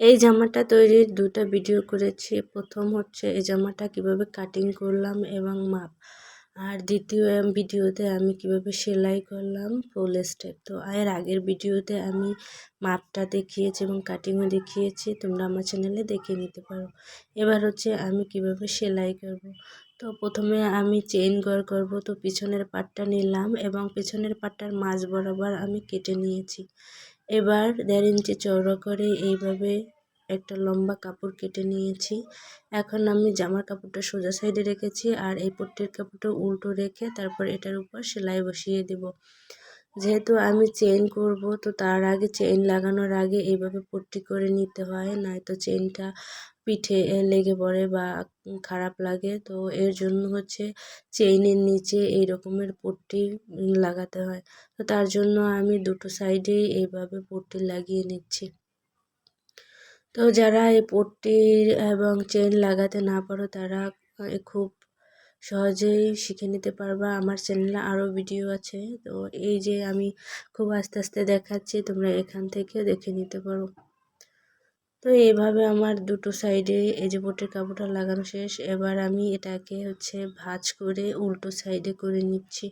এই জামাটা তৈরির দুটো ভিডিও করেছি। প্রথম হচ্ছে এই জামাটা কীভাবে কাটিং করলাম এবং মাপ। আর দ্বিতীয় ভিডিওতে আমি কীভাবে সেলাই করলাম ফুল স্টেপ তো এর আগের ভিডিওতে আমি মাপটা দেখিয়েছি এবং কাটিংও দেখিয়েছি। তোমরা আমার চ্যানেলে দেখে নিতে পারো। এবার হচ্ছে আমি কীভাবে সেলাই করব। তো প্রথমে আমি চেইন গড় করব। তো পিছনের পাটটা নিলাম এবং পিছনের পাটটার মাঝ বরাবর আমি কেটে নিয়েছি। এবার দেড় ইঞ্চি চওড়া করে এইভাবে একটা লম্বা কাপড় কেটে নিয়েছি। এখন আমি জামার কাপড়টা সোজা সাইডে রেখেছি আর এই পট্টির কাপড়টা উল্টো রেখে তারপর এটার উপর সেলাই বসিয়ে দেব। যেহেতু আমি চেইন করব, তো তার আগে চেইন লাগানোর আগে এইভাবে পট্টি করে নিতে হয়, নয়তো চেইনটা পিঠে লেগে পড়ে বা খারাপ লাগে। তো এর জন্য হচ্ছে চেইনের নিচে এই রকমের পট্টি লাগাতে হয়। তো তার জন্য আমি দুটো সাইডেই এইভাবে পট্টি লাগিয়ে নিচ্ছি। তো যারা এই পট্টি এবং চেন লাগাতে না পারো, তারা খুব সহজেই শিখে নিতে পারবা। আমার চ্যানেলে আরও ভিডিও আছে। তো এই যে আমি খুব আস্তে আস্তে দেখাচ্ছি, তোমরা এখান থেকে দেখে নিতে পারো। তো এইভাবে আমার দুটো সাইডে এই যে বোটের কাপড়টা লাগানো শেষ। এবার আমি এটাকে হচ্ছে ভাজ করে উল্টো সাইডে করে নিচ্ছি।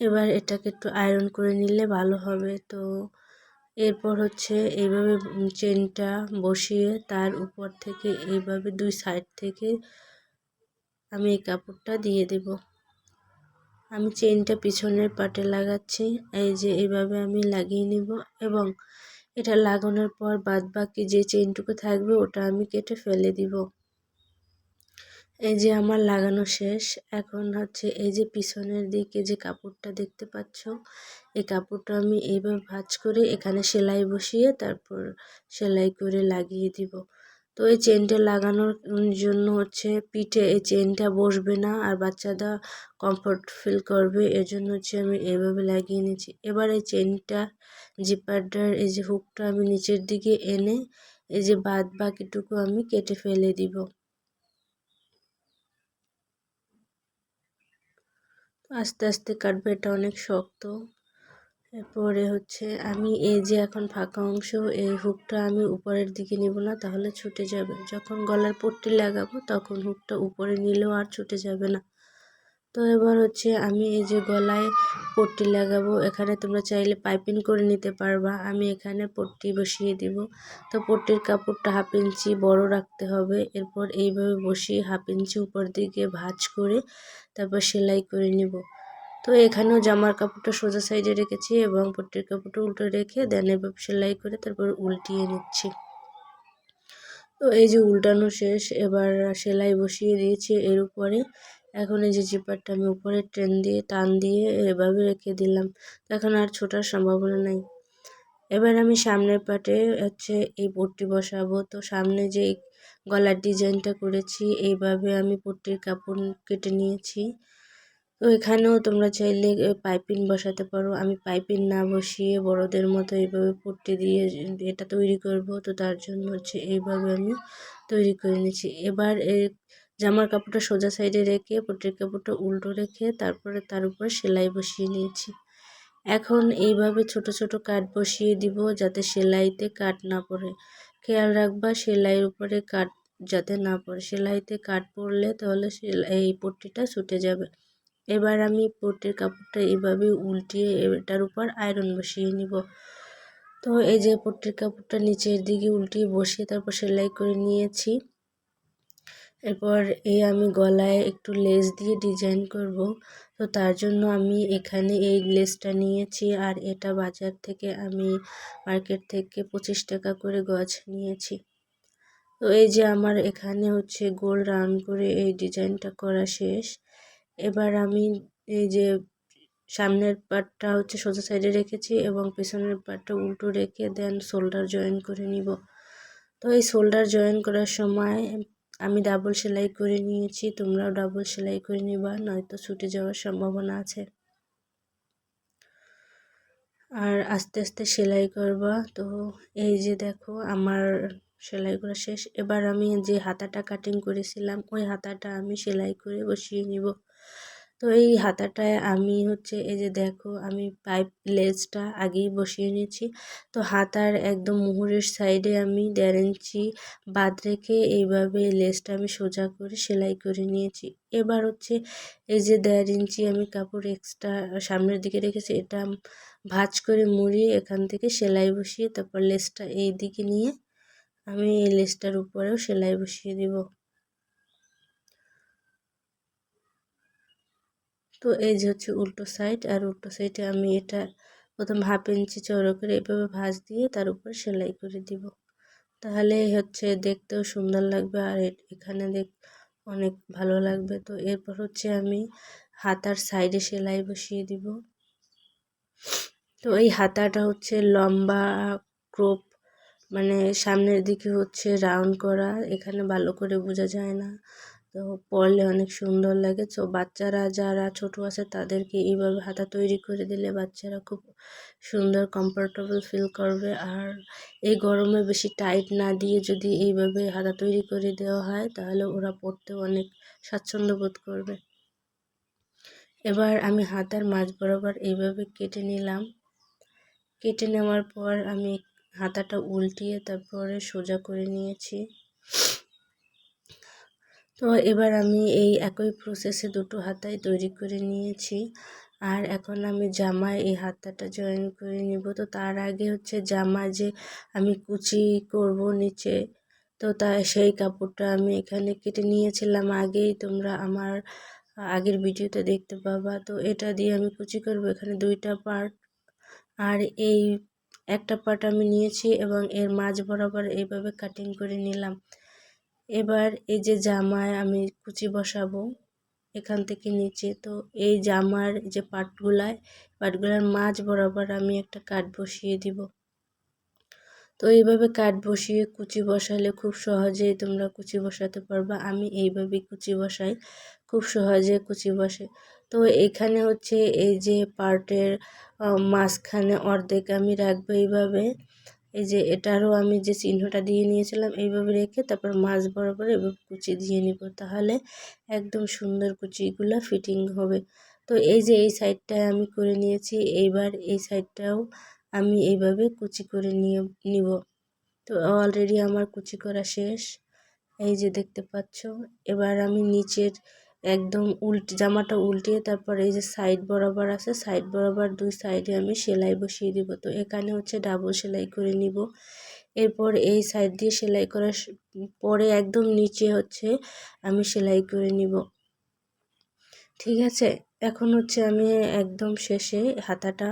এবার এটাকে একটু আয়রন করে নিলে ভালো হবে। তো এরপর হচ্ছে এইভাবে চেনটা বসিয়ে তার উপর থেকে এইভাবে দুই সাইড থেকে আমি এই কাপড়টা দিয়ে দেব। আমি চেনটা পিছনের পাটে লাগাচ্ছি, এই যে এইভাবে আমি লাগিয়ে নিব এবং এটা লাগানোর পর বাদ বাকি যে চেনটুকু থাকবে ওটা আমি কেটে ফেলে দিব। এই যে আমার লাগানো শেষ, এখন হচ্ছে এই যে পিছনের দিকে যে কাপড়টা দেখতে পাচ্ছ, এই কাপড়টা আমি এইভাবে ভাজ করে এখানে সেলাই বসিয়ে তারপর সেলাই করে লাগিয়ে দিব। তো এই চেনটা লাগানোর জন্য হচ্ছে পিঠে এই চেনটা বসবে না আর বাচ্চারা কমফর্ট ফিল করবে এর জন্য হচ্ছে আমি এইভাবে লাগিয়ে নিচ্ছি। এবার এই চেনটা জিপারটার এই যে হুকটা আমি নিচের দিকে এনে এই যে বাদ বাকিটুকু আমি কেটে ফেলে দিব। আস্তে আস্তে কাটবে, এটা অনেক শক্ত। এরপরে হচ্ছে আমি এই যে এখন ফাঁকা অংশ, এই হুকটা আমি উপরের দিকে নিব না, তাহলে ছুটে যাবে। যখন গলার পট্টি লাগাবো, তখন হুকটা উপরে নিলেও আর ছুটে যাবে না। তো এবার হচ্ছে আমি এই যে গলায় পট্টি লাগাবো, এখানে তোমরা চাইলে পাইপিং করে নিতে পারবা। আমি এখানে পট্টি বসিয়ে দিব। তো পট্টির কাপড়টা হাফ ইঞ্চি বড় রাখতে হবে। এরপর এইভাবে বসিয়ে হাফ ইঞ্চি উপর দিকে ভাঁজ করে তারপর সেলাই করে নিব। তো এখানেও জামার কাপড়টা সোজা সাইডে রেখেছি এবং পট্টির কাপড়টা উল্টো রেখে দেন এভাবে সেলাই করে তারপর উল্টিয়ে নিচ্ছি। তো এই যে উল্টানো শেষ, এবার সেলাই বসিয়ে দিয়েছি এর উপরে। এখন এই যে জিপারটা আমি উপরে ট্রেন দিয়ে, টান দিয়ে এভাবে রেখে দিলাম এখন আর ছোটার সম্ভাবনা নাই। এবার আমি সামনের পাটে হচ্ছে এই পট্টি বসাবো, তো সামনে যে গলার ডিজাইনটা করেছি, এইভাবে আমি পট্টির কাপড় কেটে নিয়েছি। তো এখানেও তোমরা চাইলে পাইপিং বসাতে পারো। আমি পাইপিং না বসিয়ে বড়দের মতো এইভাবে পট্টি দিয়ে এটা তৈরি করব, তো তার জন্য হচ্ছে এইভাবে আমি তৈরি করে নিয়েছি। এবার জামার কাপড়টা সোজা সাইডে রেখে পট্টির কাপড়টা উল্টো রেখে তারপরে তার উপর সেলাই বসিয়ে নিয়েছি। এখন এইভাবে ছোট ছোট কাট বসিয়ে দিব যাতে সেলাইতে কাট না পড়ে। খেয়াল রাখবা, সেলাইয়ের উপরে কাট যাতে না পড়ে। সেলাইতে কাট পড়লে তাহলে এই পট্টিটা ছুটে যাবে। এবার আমি পট্টির কাপড়টা এইভাবে উল্টিয়ে এটার উপর আয়রন বসিয়ে নিব। তো এই যে পট্টির কাপড়টা নিচের দিকে উল্টিয়ে বসিয়ে তারপর সেলাই করে নিয়েছি। এরপর এই আমি গলায় একটু লেস দিয়ে ডিজাইন করব। তো তার জন্য আমি এখানে এই লেসটা নিয়েছি আর এটা বাজার থেকে আমি মার্কেট থেকে পঁচিশ টাকা করে গজ নিয়েছি। তো এই যে আমার এখানে হচ্ছে গোল রাউন্ড করে এই ডিজাইনটা করা শেষ। এবার আমি এই যে সামনের পার্টটা হচ্ছে সোজা সাইডে রেখেছি এবং পেছনের পার্টটা উল্টো রেখে দেন শোল্ডার জয়েন করে নিব। তো এই শোল্ডার জয়েন করার সময় আমি ডাবল সেলাই করে নিয়েছি, তোমরাও ডাবল সেলাই করে নিবা, নয়তো ছুটে যাওয়ার সম্ভাবনা আছে। আর আস্তে আস্তে সেলাই করবা। তো এই যে দেখো, আমার সেলাই করা শেষ। এবার আমি যে হাতাটা কাটিং করেছিলাম, ওই হাতাটা আমি সেলাই করে বসিয়ে নিব। তো এই হাতাটায় আমি হচ্ছে এই যে দেখো আমি পাইপ লেসটা আগেই বসিয়ে নিয়েছি। তো হাতার একদম মুহুরের সাইডে আমি দেড় ইঞ্চি বাদ রেখে এইভাবে লেসটা আমি সোজা করে সেলাই করে নিয়েছি। এবার হচ্ছে এই যে দেড় ইঞ্চি আমি কাপড় এক্সট্রা সামনের দিকে রেখেছি, এটা ভাঁজ করে মুড়িয়ে এখান থেকে সেলাই বসিয়ে তারপর লেসটা এই দিকে নিয়ে আমি এই লেসটার উপরেও সেলাই বসিয়ে দিব। তো এই যে হচ্ছে উল্টো সাইড আর উল্টো সাইডে আমি এটা প্রথম হাফ ইঞ্চি চৌড়ো করে এভাবে ভাঁজ দিয়ে তার উপর সেলাই করে দিব। তাহলে হচ্ছে দেখতেও সুন্দর লাগবে আর এখানে দেখ, অনেক ভালো লাগবে। তো এরপর হচ্ছে আমি হাতার সাইডে সেলাই বসিয়ে দিব। তো এই হাতাটা হচ্ছে লম্বা ক্রোপ মানে সামনের দিকে হচ্ছে রাউন্ড করা, এখানে ভালো করে বোঝা যায় না। তো পরলে অনেক সুন্দর লাগে। তো বাচ্চারা যারা ছোট আছে তাদেরকে এইভাবে হাতা তৈরি করে দিলে বাচ্চারা খুব সুন্দর কমফোর্টেবল ফিল করবে। আর এই গরমে বেশি টাইট না দিয়ে যদি এইভাবে হাতা তৈরি করে দেওয়া হয় তাহলে ওরা পড়তেও অনেক স্বাচ্ছন্দ্য বোধ করবে। এবার আমি হাতার মাঝ বরাবর এইভাবে কেটে নিলাম। কেটে নেওয়ার পর আমি হাতাটা উল্টিয়ে তারপরে সোজা করে নিয়েছি। তো এবার আমি এই একই প্রসেসে দুটো হাতাই তৈরি করে নিয়েছি। আর এখন আমি জামায় এই হাতাটা জয়েন করে নিব। তো তার আগে হচ্ছে জামা যে আমি কুচি করব নিচে, তো তা সেই কাপড়টা আমি এখানে কেটে নিয়েছিলাম আগেই। তোমরা আমার আগের ভিডিওতে দেখতে পাবা। তো এটা দিয়ে আমি কুচি করব এখানে দুইটা পার্ট আর এই একটা পার্ট আমি নিয়েছি এবং এর মাঝ বরাবর এইভাবে কাটিং করে নিলাম। এবার এই যে জামায় আমি কুচি বসাবো এখান থেকে নিচে, তো এই জামার যে পাটগুলায় পাটগুলার মাঝ বরাবর আমি একটা কাঠ বসিয়ে দিব। তো এইভাবে কাঠ বসিয়ে কুচি বসালে খুব সহজেই তোমরা কুচি বসাতে পারবা, আমি এইভাবেই কুচি বসাই, খুব সহজে কুচি বসে। তো এখানে হচ্ছে এই যে পার্টের মাঝখানে অর্ধেক আমি রাখব এইভাবে। এই যে এটারও আমি যে চিহ্নটা দিয়ে নিয়েছিলাম এইভাবে রেখে তারপর মাছ বরাবর এভাবে কুচি দিয়ে নিব, তাহলে একদম সুন্দর কুচিগুলো ফিটিং হবে। তো এই যে এই সাইডটায় আমি করে নিয়েছি, এইবার এই সাইডটাও আমি এইভাবে কুচি করে নিয়ে নিব। তো অলরেডি আমার কুচি করা শেষ, এই যে দেখতে পাচ্ছ, এবার আমি নিচের একদম উল্ট, জামাটা উল্টিয়ে তারপর এই যে সাইড বরাবর আছে সাইড বরাবর দুই সাইডে আমি সেলাই বসিয়ে দিব। তো এখানে হচ্ছে ডাবল সেলাই করে নিব। এরপর এই সাইড দিয়ে সেলাই করার পরে একদম নিচে হচ্ছে আমি সেলাই করে নিব। ঠিক আছে? এখন হচ্ছে আমি একদম শেষে হাতাটা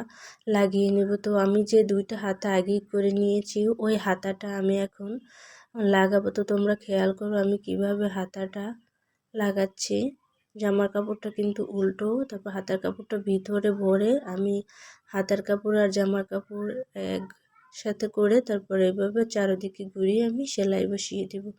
লাগিয়ে নেব। তো আমি যে দুইটা হাতা আগেই করে নিয়েছি, ওই হাতাটা আমি এখন লাগাবো। তো তোমরা খেয়াল করো আমি কীভাবে হাতাটা লাগাচ্ছি। জামার কাপড়টা কিন্তু উল্টো, তারপর হাতার কাপড়টা ভিতরে ভরে আমি হাতার কাপড় আর জামার কাপড় এক সাথে করে তারপর এভাবে চারোদিকে ঘুরিয়ে আমি সেলাই বসিয়ে দেবো।